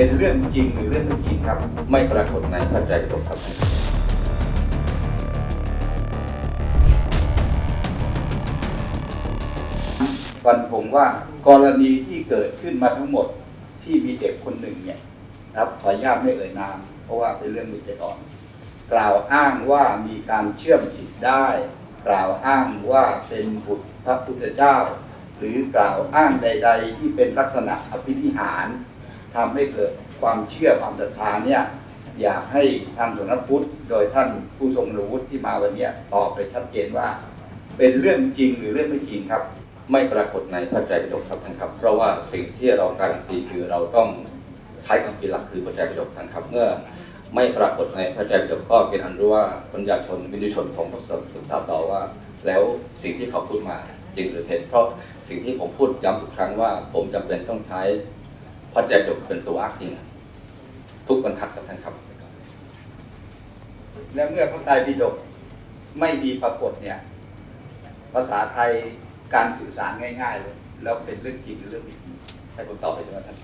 เป็นเรื่องจริงหรือเรื่องไม่จริงครับ ไม่ปรากฏในพระไตรปิฎกครับฟันผมว่ากรณีที่เกิดขึ้นมาทั้งหมดที่มีเด็กคนหนึ่งเนี่ยนะครับขออนุญาตไม่เอ่ยนามเพราะว่าเป็นเรื่องละเอียดอ่อน กล่าวอ้างว่ามีการเชื่อมจิตได้ กล่าวอ้างว่าเป็นบุตรพระพุทธเจ้า หรือกล่าวอ้างใด ๆ ที่เป็นลักษณะอภินิหาร ทำให้เกิดความเชื่อความศรัทธาเนี่ยอยากให้ทางสำนักพุทธโดยท่านผู้ทรงรู้ที่มาวันนี้ตอบไปชัดเจนว่า เป็นเรื่องจริงหรือเรื่องไม่จริงครับ ไม่ปรากฏในพระไตรปิฎกครับท่านครับ เพราะว่าสิ่งที่เราการันตีคือเราต้องใช้คำพีหลักคือพระไตรปิฎกท่านครับเมื่อไม่ปรากฏในพระไตรปิฎกก็เป็นอันรู้ว่าคนยากชนวินยูชนของต้อศึกษาต่อว่า แล้วสิ่งที่เขาพูดมาจริงหรือเท็จเพราะสิ่งที่ผมพูดย้ำทุกครั้งว่า ผมจำเป็นต้องใช้ ระไตรปิฎกเป็นตัวอ้างอิงทุกบรรทัดครับท่านครับ และเมื่อพระไตรปิฎกไม่มีปรากฏเนี่ย ภาษาไทยการสื่อสารง่าย ๆ เลยแล้วเป็นเรื่องจริงหรือเรื่องไม่จริงให้ผมตอบไปใช่ไหมท่าน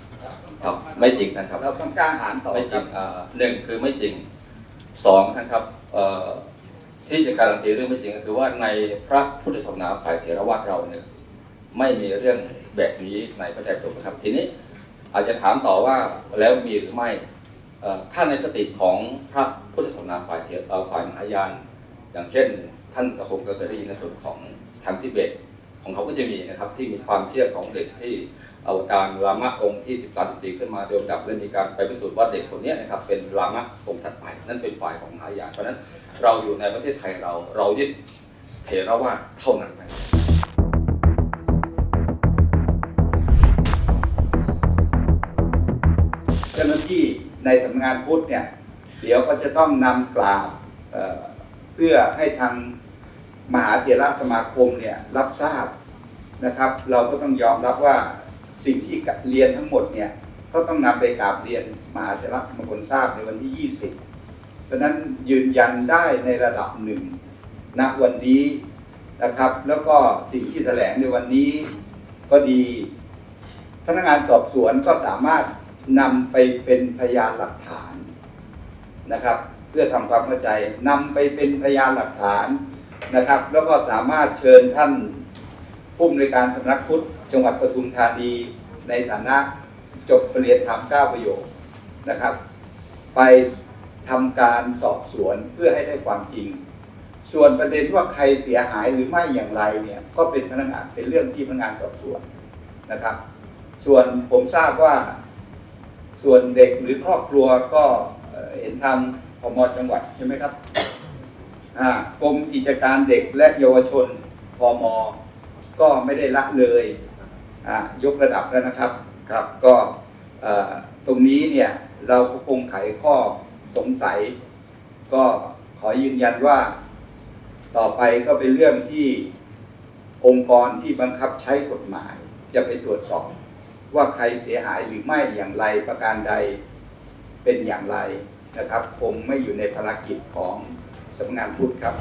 ครับไม่จริงนะครับ เราต้องกล้าหาญต่อไม่จคริรังบอ่าหนึ่งคือไม่จริงสองนะครับเอ่อที่จะการันตีเรื่องไม่จริงก็คือว่าในพระพุทธศาสนาฝ่ายเถรวาทเราเนี่ยไม่มีเรื่องแบบนี้ในพระไตรปิฎกนะครับทีนี้ อาจจะถามต่อว่าแล้วมีหรือไม่ถ้าในคติของพระพุทธศาสนาฝ่ายเถรฝ่ายมหายาน อย่างเช่น ท่านกระคงก็เคยได้ยินในส่วนของทางทิเบตของเขาก็จะมีนะครับที่มีความเชื่อของเด็กที่อวตารลามะองค์ที่13 14ขึ้นมาโดยดับและมีการไปพิสูจน์ว่าเด็กคนนี้นะครับเป็นลามะองค์ถัดไปนั่นเป็นฝ่ายของมหายานเพราะฉะนั้นเราอยู่ในประเทศไทยเราเรายึดเถรวาทเท่านั้นนะ ในสำนักงานพุทธเนี่ยเดี๋ยวก็จะต้องนำกราบเเพื่อให้ทางมหาเถรสมาคมเนี่ยรับทราบนะครับ เราก็ต้องยอมรับว่าสิ่งที่เรียนทั้งหมดเนี่ยก็ต้องนำไปกราบเรียนมหาเถรสมาคมทราบในวันที่ 20 เพราะฉะนั้นยืนยันได้ในระดับหนึ่งณวันนี้นะครับ แล้วก็สิ่งที่แถลงในวันนี้ก็ดี พนักงานสอบสวนก็สามารถ นำไปเป็นพยานหลักฐานนะครับ เพื่อทำความเข้าใจนำไปเป็นพยานหลักฐานนะครับ แล้วก็สามารถเชิญท่านผู้อำนวยการสำนักพุทธจังหวัดปทุมธานีในฐานะจบปริญญาธรรม9ประโยคนะครับ ไปทำการสอบสวนเพื่อให้ได้ความจริง ส่วนประเด็นว่าใครเสียหายหรือไม่อย่างไรเนี่ยก็เป็นพนักงานเป็นเรื่องที่พนักงานสอบสวนนะครับ ส่วนผมทราบว่า ส่วนเด็กหรือครอบครัวก็เห็นทางพมจังหวัดใช่ไหมครับกรมกิจการเด็กและเยาวชนพมก็ไม่ได้ละเลยยกระดับแล้วนะครับครับก็ตรงนี้เนี่ยเราก็คงไขข้อสงสัย ก็ขอยืนยันว่า ต่อไปก็เป็นเรื่องที่องค์กรที่บังคับใช้กฎหมายจะไปตรวจสอบ ว่าใครเสียหายหรือไม่อย่างไรประการใดเป็นอย่างไรนะครับ ผมไม่อยู่ในภารกิจของสำนักงานพุทธครับ